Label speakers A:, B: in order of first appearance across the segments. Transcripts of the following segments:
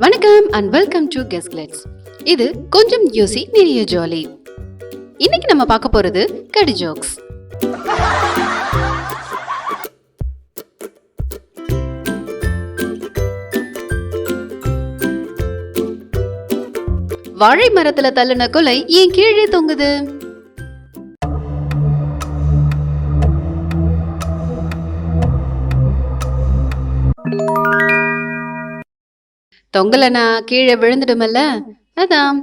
A: வணக்கம் and welcome to கெஸ்ட்லெட்ஸ் இது கொஞ்சம் யோசி நிறைய ஜாலி இன்னைக்கு நம்ம பார்க்க போறது கடி ஜோக்ஸ் வாழை மரத்துல தள்ளுன கொலை ஏன் கீழே தொங்குது? தொங்கலனா கீழே விழுந்துடுமல்ல? அதான்.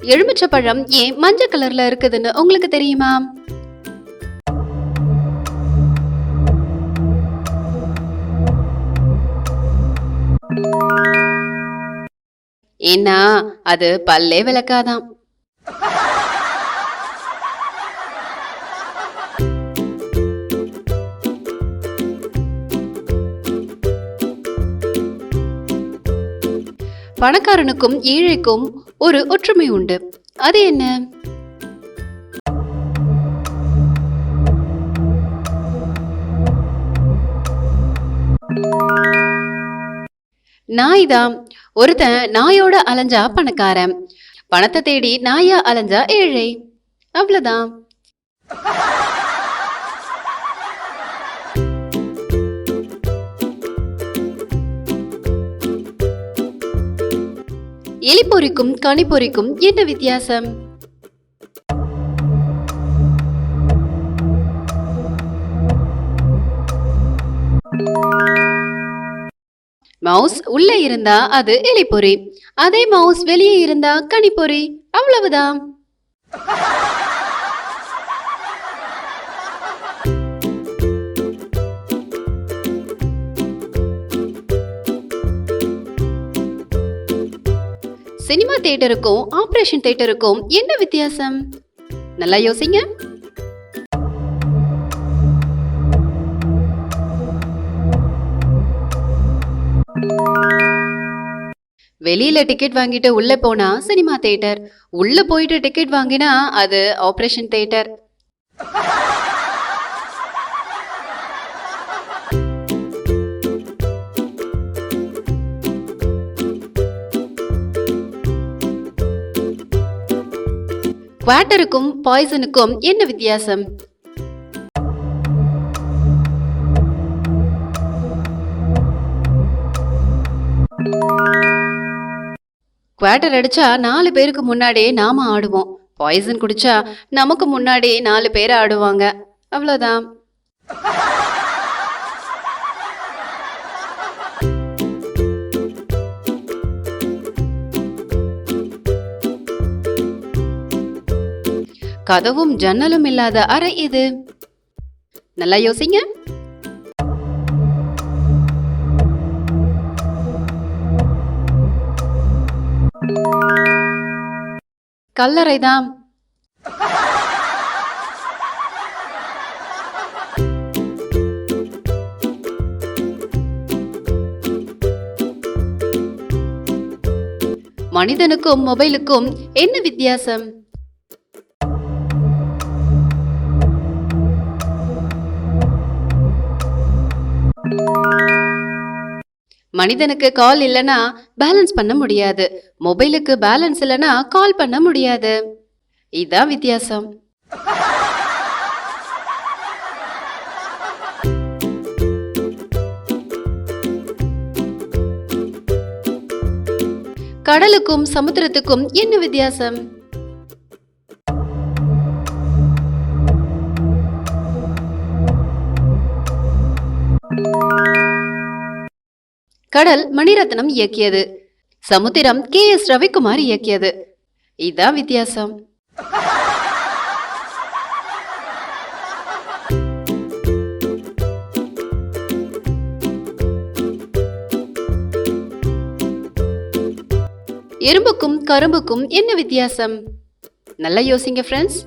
A: எலுமிச்சை பழம் ஏன் மஞ்சள் கலர்ல இருக்குதுன்னு உங்களுக்கு தெரியுமா? ஏன்னா அது பல்லே விளக்காதான் பணக்காரனுக்கும் ஏழைக்கும் ஒரு ஒற்றுமை உண்டு. அது என்ன? நாய் தான் ஒருத்தன் நாயோட அலைஞ்சா பணக்காரன். பணத்தை தேடி நாயா அலைஞ்சா ஏழை. அவ்வளவுதான் எலி பொறிக்கும் கனி பொறிக்கும் என்ன வித்தியாசம்? மவுஸ் உள்ள இருந்தா அது எலிப்பொறி அதே மவுஸ் வெளியே இருந்தா கனிப்பொறி. அவ்வளவுதான். சினிமா தியேட்டருக்கும் ஆபரேஷன் தியேட்டருக்கும் என்ன வித்தியாசம்? நல்லா யோசிங்க. வெளியில டிக்கெட் வாங்கிட்டு உள்ள போனா சினிமா தியேட்டர் உள்ள போயிட்டு டிக்கெட் வாங்கினா அது ஆபரேஷன் தியேட்டர் குவாட்டருக்கும் பாய்சனுக்கும் என்ன வித்தியாசம்? குவாட்டர் அடிச்சா நாலு பேருக்கு முன்னாடியே நாம ஆடுவோம். பாய்சன் குடிச்சா நமக்கு முன்னாடி நாலு பேர் ஆடுவாங்க. அவ்வளோதான் கதவும் ஜன்னலும் இல்லாத அறை இது. நல்லா யோசிங்க. கல்லறைதான். மனிதனுக்கும் மொபைலுக்கும் என்ன வித்தியாசம்? மனிதனுக்கு கால் இல்லனா பேலன்ஸ் பண்ண முடியாது. மொபைலுக்கு பேலன்ஸ் இல்லனா கால் பண்ண முடியாது. இதான் வித்தியாசம். கடலுக்கும் சமுத்திரத்துக்கும் என்ன வித்தியாசம்? கடல் மணிரத்னம் இயக்கியது. சமுத்திரம் கே எஸ் ரவிக்குமார் இயக்கியது. இதான் வித்தியாசம். எறும்புக்கும் கரும்புக்கும் என்ன வித்தியாசம்? நல்லா யோசிங்க ஃப்ரெண்ட்ஸ்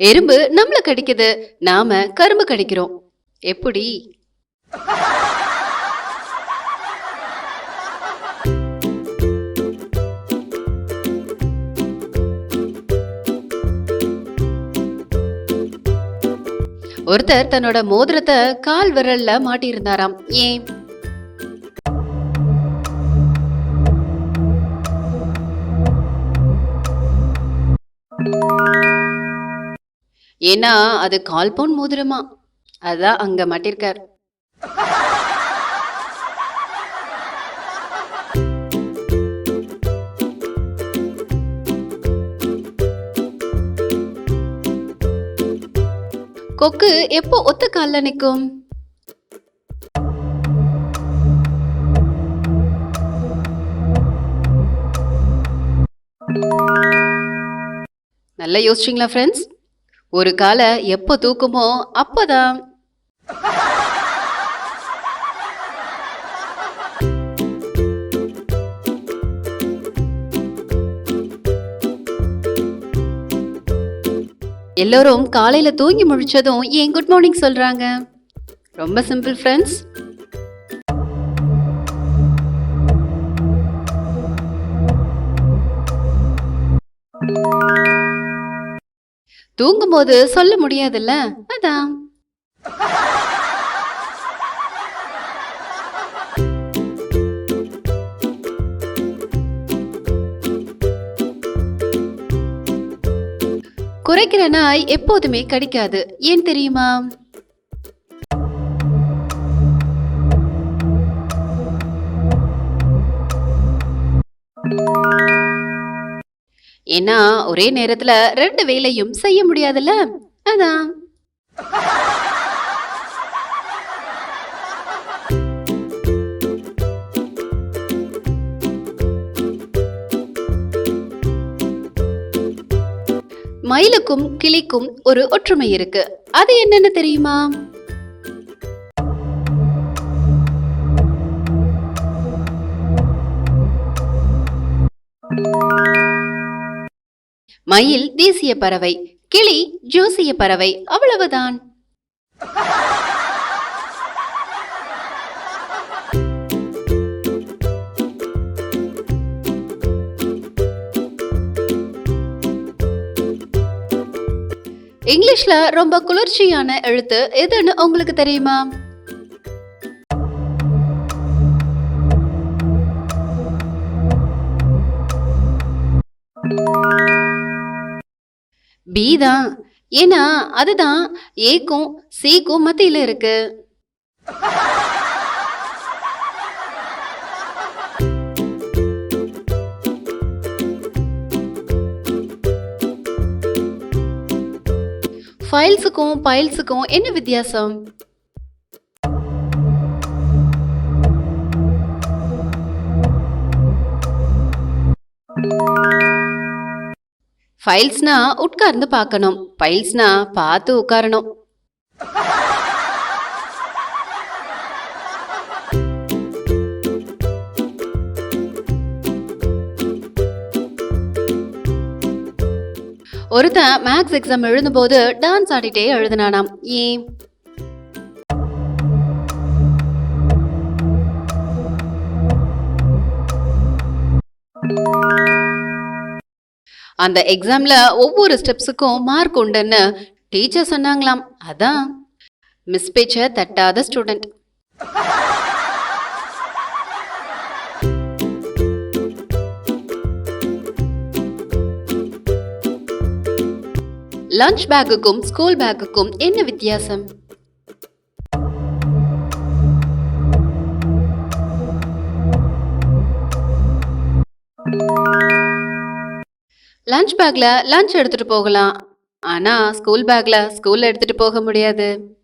A: எறும்பு நம்மள கடிக்குது. நாம கரும்பு கடிக்கிறோம். எப்படி? ஒருத்தர் தன்னோட மோதிரத்தை கால் விரல்ல மாட்டியிருந்தாராம். ஏன்? ஏன்னா அது கால்பவுண்ட் மோதிரமா? அதான் அங்க மாட்டிருக்கார். கொக்கு எப்போ ஒத்த கால்ல நிற்கும் நல்லா யோசிச்சிங்களா ஃப்ரெண்ட்ஸ் ஒரு காலை எப்போ தூக்குமோ அப்போதான். எல்லோரும் காலையில தூங்கி முழிச்சதும் ஏன் குட் மார்னிங் சொல்றாங்க? ரொம்ப சிம்பிள் ஃப்ரெண்ட்ஸ் தூங்கும்போது சொல்ல முடியாதுல்ல? அதான். குறைக்கிற நாய் எப்போதுமே கடிக்காது. ஏன் தெரியுமா? ஏன்னா ஒரே நேரத்துல ரெண்டு வேலையும் செய்ய முடியாதுல்ல? அதான். மயிலுக்கும் கிளிக்கும் ஒரு ஒற்றுமை இருக்கு. அது என்னன்னு தெரியுமா? மயில் தேசிய பறவை கிளி ஜோசிய பறவை அவ்வளவுதான். இங்கிலீஷ்ல ரொம்ப குளிர்ச்சியான எழுத்து எதுன்னு உங்களுக்கு தெரியுமா? பி தான். ஏன்னா அதுதான் ஏக்கும் சிக்கும் மத்தியில இருக்கு. ஃபைல்ஸுக்கும் பைல்ஸுக்கும் என்ன வித்தியாசம்? ஃபைல்ஸ்னா உட்கார்ந்து பார்க்கணும். ஃபைல்ஸ்னா பார்த்து உட்காரணும். ஒருத்தன் மேக்ஸ் எக்ஸாம் எழுதும்போது டான்ஸ் ஆடிட்டே எழுதினானாம். ஏன்? அந்த எக்ஸாம்ல ஒவ்வொரு ஸ்டெப்ஸுக்கும் மார்க் உண்டுன்னு டீச்சர் சொன்னாங்களாம். அதான் மிஸ் பேச்ச தட்டாத ஸ்டூடெண்ட் லஞ்ச் பேக்குக்கும் ஸ்கூல் பேக்குக்கும் என்ன வித்தியாசம்? லஞ்ச் பேக்ல லஞ்ச் எடுத்துட்டு போகலாம். ஆனா ஸ்கூல் பேக்ல ஸ்கூல்ல எடுத்துட்டு போக முடியாது.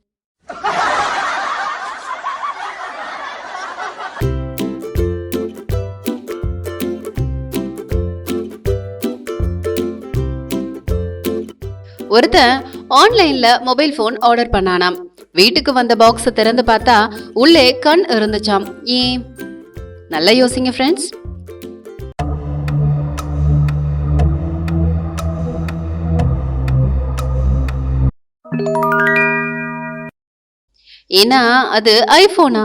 A: ஒருத்தன் ஆன்லைன்ல மொபைல் ஃபோன் ஆர்டர் பண்ணானாம். வீட்டுக்கு வந்த பாக்ஸை திறந்து பார்த்தா உள்ளே கண் இருந்துச்சாம். ஏன்? நல்லா யோசிங்க ஃப்ரெண்ட்ஸ் ஏன்னா அது ஐபோனா.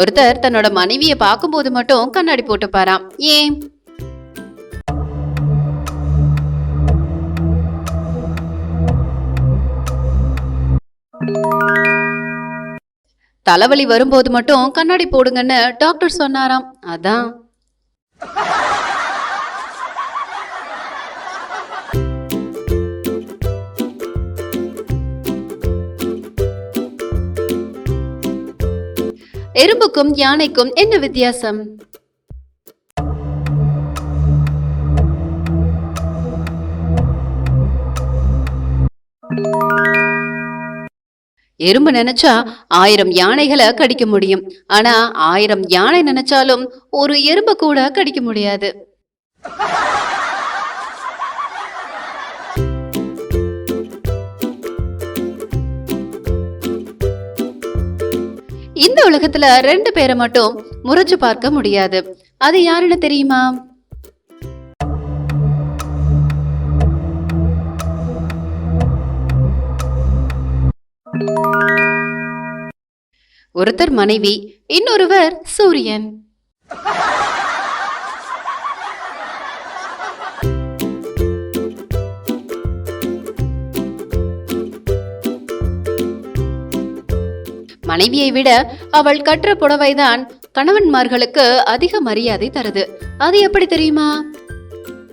A: ஒருத்தர் தன்னோட மனைவியை பார்க்கும்போது மட்டும் கண்ணாடி போட்டுப்பாராம். ஏன்? தலைவலி வரும்போது மட்டும் கண்ணாடி போடுங்கன்னு டாக்டர் சொன்னாராம். அதான். எறும்புக்கும் யானைக்கும் என்ன வித்தியாசம்? எறும்பு நினைச்சா ஆயிரம் யானைகளை கடிக்க முடியும். ஆனா ஆயிரம் யானை நினைச்சாலும் ஒரு எறும்பை கூட கடிக்க முடியாது. இந்த உலகத்துல ரெண்டு பேரை மட்டும் முறைச்சு பார்க்க முடியாது. அது யாருன்னு தெரியுமா? ஒருத்தர் மனைவி இன்னொருவர் சூரியன். மனைவியை விட அவள் கற்ற புடவைதான் கணவன்மார்களுக்கு அதிக மரியாதை தருது. அது எப்படி தெரியுமா?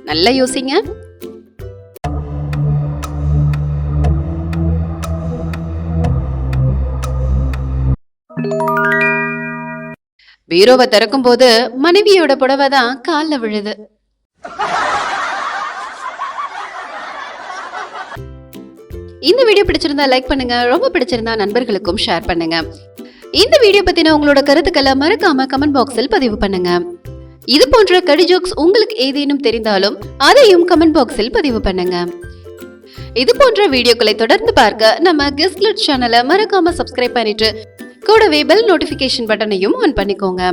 A: நல்லா யோசிங்க. பீரோவை திறக்கும் போது மனைவியோட புடவை தான் காலில் விழுது. இந்த வீடியோ பிடிச்சிருந்தா லைக் பண்ணுங்க ரொம்ப பிடிச்சிருந்தா நண்பர்களுக்கும் ஷேர் பண்ணுங்க. இந்த வீடியோ பத்தின உங்களோட கருத்துக்களை மறக்காம கமெண்ட் பாக்ஸில் பதிவு பண்ணுங்க. இது போன்ற கடி ஜோக்ஸ் உங்களுக்கு ஏதேனும் தெரிந்தாலும் அதையும் கமெண்ட் பாக்ஸில் பதிவு பண்ணுங்க. இது போன்ற வீடியோக்களை தொடர்ந்து பார்க்க நம்ம கெஸ்ட்லட் சேனலை மறக்காம சப்ஸ்கிரைப் பண்ணிட்டு கூடவே பெல் நோட்டிஃபிகேஷன் பட்டனையும் ஆன் பண்ணிக்கோங்க.